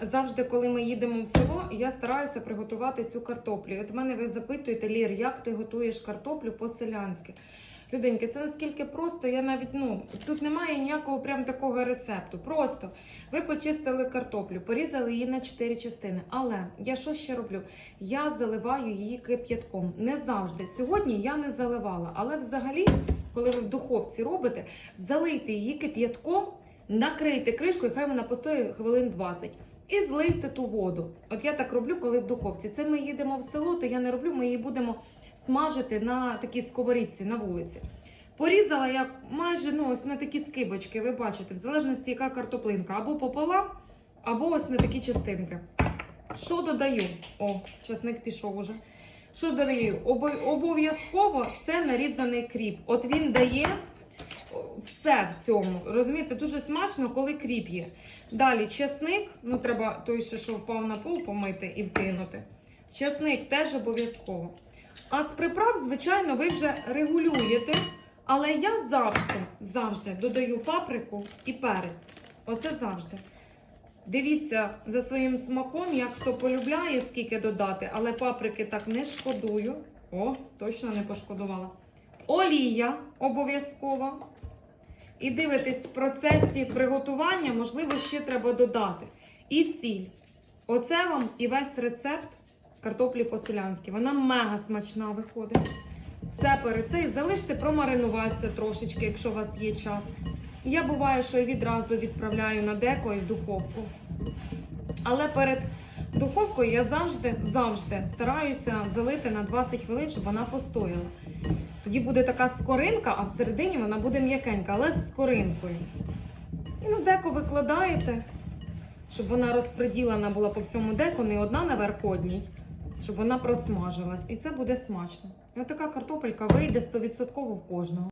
Завжди, коли ми їдемо в село, я стараюся приготувати цю картоплю. І От мене ви запитуєте, Лір, як ти готуєш картоплю по-селянськи? Люденьки, це наскільки просто, я навіть ну тут немає ніякого прям такого рецепту. Просто ви почистили картоплю, порізали її на чотири частини. Але я що ще роблю? Я заливаю її кип'ятком. Не завжди. Сьогодні я не заливала, але взагалі, коли ви в духовці робите, залийте її кип'ятком, накрийте кришкою, хай вона постоїть хвилин 20. І злийте ту воду. От я так роблю, коли в духовці. Це ми їдемо в село, то я не роблю, ми її будемо смажити на такій сковорідці на вулиці. Порізала я майже ну, ось на такі скибочки, ви бачите, в залежності, яка картоплинка, або пополам, або ось на такі частинки. Що додаю? О, часник пішов уже. Що додаю? Обов'язково це нарізаний кріп. От він дає все в цьому. Розумієте, дуже смачно, коли кріп є. Далі чесник, ну треба той, ще, що впав на пол, помити і вкинути. Чесник теж обов'язково. А з приправ, звичайно, ви вже регулюєте. Але я завжди, завжди додаю паприку і перець. Оце завжди. Дивіться за своїм смаком, як хто полюбляє, скільки додати, але паприки так не шкодую. О, точно не пошкодувала. Олія обов'язково. І дивитесь в процесі приготування, можливо, ще треба додати. І сіль. Оце вам і весь рецепт картоплі по-селянськи. Вона мега смачна виходить. Все перед і залиште промаринуватися трошечки, якщо у вас є час. Я буває, що і відразу відправляю на деко і в духовку. Але перед духовкою я завжди, завжди стараюся залити на 20 хвилин, щоб вона постояла. Тоді буде така скоринка, а всередині вона буде м'якенька, але з скоринкою. І на деко викладаєте, щоб вона розпреділена була по всьому деку, не одна наверх одній, щоб вона просмажилась. І це буде смачно. І отака картопелька вийде 100% в кожного.